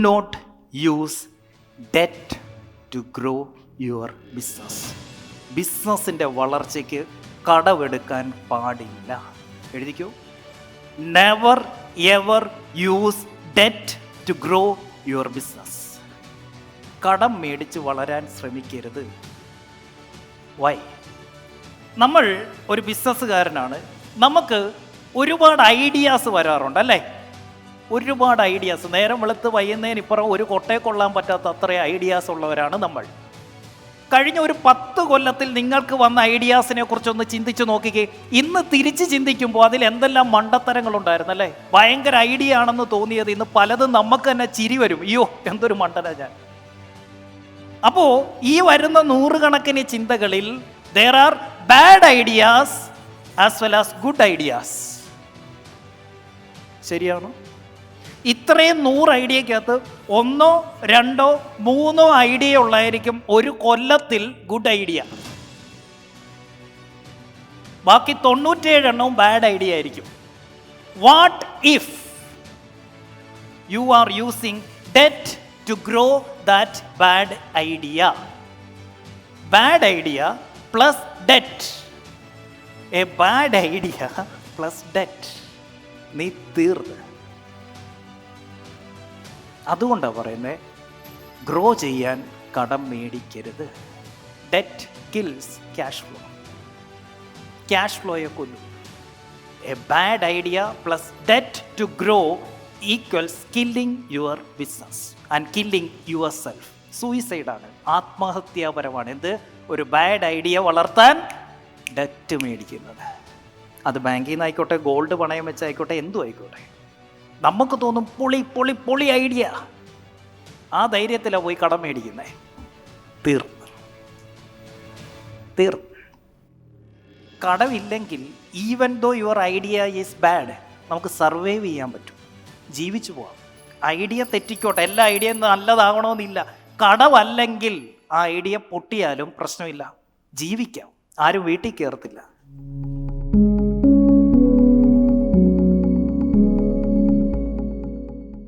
Not use debt to grow your business ബിസിനസ്സിന്റെ വളർച്ചയ്ക്ക് കടമെടുക്കാൻ പാടില്ല. എഴുതിക്കൂ. Never ever use debt to grow your business കടം മേടിച്ച് വളരാൻ ശ്രമിക്കരുത്. വൈ നമ്മൾ ഒരു ബിസിനസ്സുകാരനാണ് നമുക്ക് ഒരുപാട് ഐഡിയാസ് വരാറുണ്ട് അല്ലേ? ഒരുപാട് ഐഡിയാസ് നേരം വെളുത്ത് വൈകുന്നേരം ഇപ്പുറം ഒരു കൊട്ടയെ കൊള്ളാൻ പറ്റാത്ത അത്ര ഐഡിയാസ് ഉള്ളവരാണ് നമ്മൾ. കഴിഞ്ഞ ഒരു പത്ത് കൊല്ലത്തിൽ നിങ്ങൾക്ക് വന്ന ഐഡിയാസിനെ കുറിച്ചൊന്ന് ചിന്തിച്ചു നോക്കിക്കേ. ഇന്ന് തിരിച്ച് ചിന്തിക്കുമ്പോൾ അതിൽ എന്തെല്ലാം മണ്ടത്തരങ്ങളുണ്ടായിരുന്നു അല്ലേ? ഭയങ്കര ഐഡിയ ആണെന്ന് തോന്നിയത് ഇന്ന് പലതും നമുക്ക് തന്നെ ചിരി വരും. അയ്യോ എന്തൊരു മണ്ടന ഞാൻ. അപ്പോ ഈ വരുന്ന നൂറുകണക്കിന് ചിന്തകളിൽ there are bad ideas as well as good ideas ശരിയാണോ? ഇത്രയും നൂറ് ഐഡിയക്കകത്ത് ഒന്നോ രണ്ടോ മൂന്നോ ഐഡിയ ഉള്ളായിരിക്കും ഒരു കൊല്ലത്തിൽ ഗുഡ് ഐഡിയ ബാക്കി തൊണ്ണൂറ്റേഴ് എണ്ണവും ബാഡ് ഐഡിയ ആയിരിക്കും. What if you are using debt to grow that bad idea bad idea plus debt a bad idea plus debt നീ തീർന്ന്. അതുകൊണ്ടാണ് പറയുന്നത് ഗ്രോ ചെയ്യാൻ കടം മേടിക്കരുത്. Debt kills cash flow cash ഫ്ലോയെ കൊല്ലും. A bad idea plus debt to grow equals killing your business and killing yourself സൂയിസൈഡാണ് ആത്മഹത്യാപരമാണ്. എന്ത്? ഒരു ബാഡ് ഐഡിയ വളർത്താൻ ഡെറ്റ് മേടിക്കുന്നത്. അത് ബാങ്കിൽ നിന്ന് ആയിക്കോട്ടെ ഗോൾഡ് പണയം വെച്ചായിക്കോട്ടെ എന്തും ആയിക്കോട്ടെ. നമുക്ക് തോന്നും പൊളി പൊളി പൊളി ഐഡിയ ആ ധൈര്യത്തിലാണ് പോയി കടം മേടിക്കുന്നത് തീർ. തീർ. കടമില്ലെങ്കിൽ even though your idea is bad നമുക്ക് സർവൈവ് ചെയ്യാൻ പറ്റും. ജീവിച്ചു പോവാം. ഐഡിയ തെറ്റിക്കോട്ടെ. എല്ലാ ഐഡിയ നല്ലതാകണമെന്നില്ല കടമല്ലെങ്കിൽ ആ ഐഡിയ പൊട്ടിയാലും പ്രശ്നമില്ല. ജീവിക്കാം. ആരും വീട്ടിൽ കയറത്തില്ല